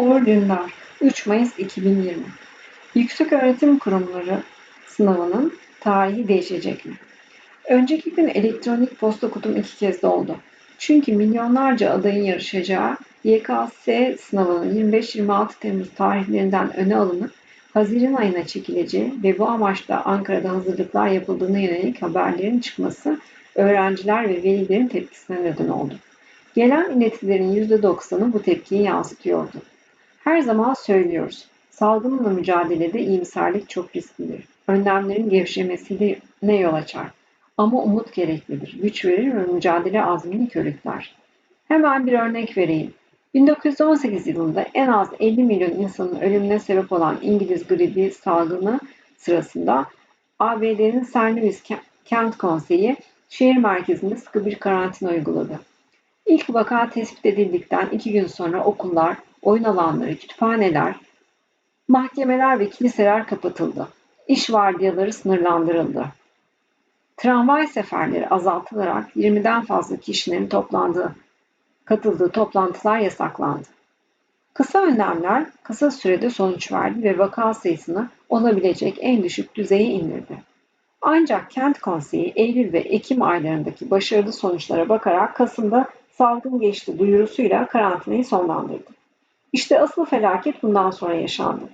Uğur Dündar 3 Mayıs 2020 Yüksek Öğretim Kurumları sınavının tarihi değişecek mi? Önceki gün elektronik posta kutum iki kez doldu. Çünkü milyonlarca adayın yarışacağı YKS sınavının 25-26 Temmuz tarihlerinden öne alınıp Haziran ayına çekileceği ve bu amaçla Ankara'da hazırlıklar yapıldığına yönelik haberlerin çıkması öğrenciler ve velilerin tepkisine neden oldu. Gelen iletilerin %90'ı bu tepkiyi yansıtıyordu. Her zaman söylüyoruz. Salgınla mücadelede iyimserlik çok risklidir. Önlemlerin gevşemesiyle ne yol açar? Ama umut gereklidir. Güç verir ve mücadele azmini körükler. Hemen bir örnek vereyim. 1918 yılında en az 50 milyon insanın ölümüne sebep olan İngiliz gribi salgını sırasında ABD'nin St. Louis Kent Konseyi şehir merkezinde sıkı bir karantina uyguladı. İlk vaka tespit edildikten iki gün sonra okullar, oyun alanları, kütüphaneler, mahkemeler ve kiliseler kapatıldı. İş vardiyaları sınırlandırıldı. Tramvay seferleri azaltılarak 20'den fazla kişinin toplandığı, katıldığı toplantılar yasaklandı. Kısa önlemler kısa sürede sonuç verdi ve vaka sayısını olabilecek en düşük düzeye indirdi. Ancak kent konseyi Eylül ve Ekim aylarındaki başarılı sonuçlara bakarak Kasım'da salgın geçti duyurusuyla karantinayı sonlandırdı. İşte asıl felaket bundan sonra yaşandı.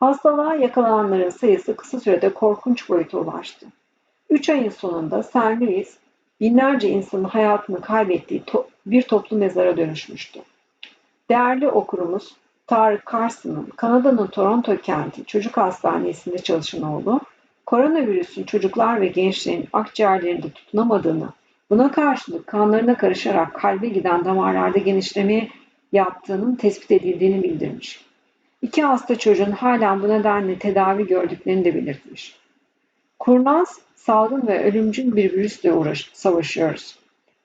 Hastalığa yakalananların sayısı kısa sürede korkunç boyuta ulaştı. 3 ayın sonunda St. Louis binlerce insanın hayatını kaybettiği to bir toplu mezara dönüşmüştü. Değerli okurumuz Tarık Carson'ın Kanada'nın Toronto kenti çocuk hastanesinde çalışan oğlu, koronavirüsün çocuklar ve gençlerin akciğerlerinde tutunamadığını Buna karşılık kanlarına karışarak kalbe giden damarlarda genişleme yaptığının tespit edildiğini bildirmiş. İki hasta çocuğun hala bu nedenle tedavi gördüklerini de belirtmiş. Kurnaz, salgın ve ölümcül bir virüsle uğraş, savaşıyoruz.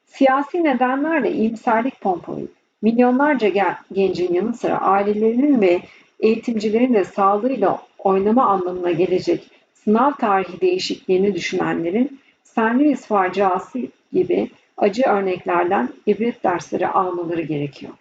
Siyasi nedenlerle iyimserlik pompalayıp milyonlarca gen, gencin yanı sıra ailelerinin ve eğitimcilerin de sağlığıyla oynama anlamına gelecek sınav tarihi değişikliğini düşünenlerin St. Louis faciası gibi acı örneklerden ibret dersleri almaları gerekiyor.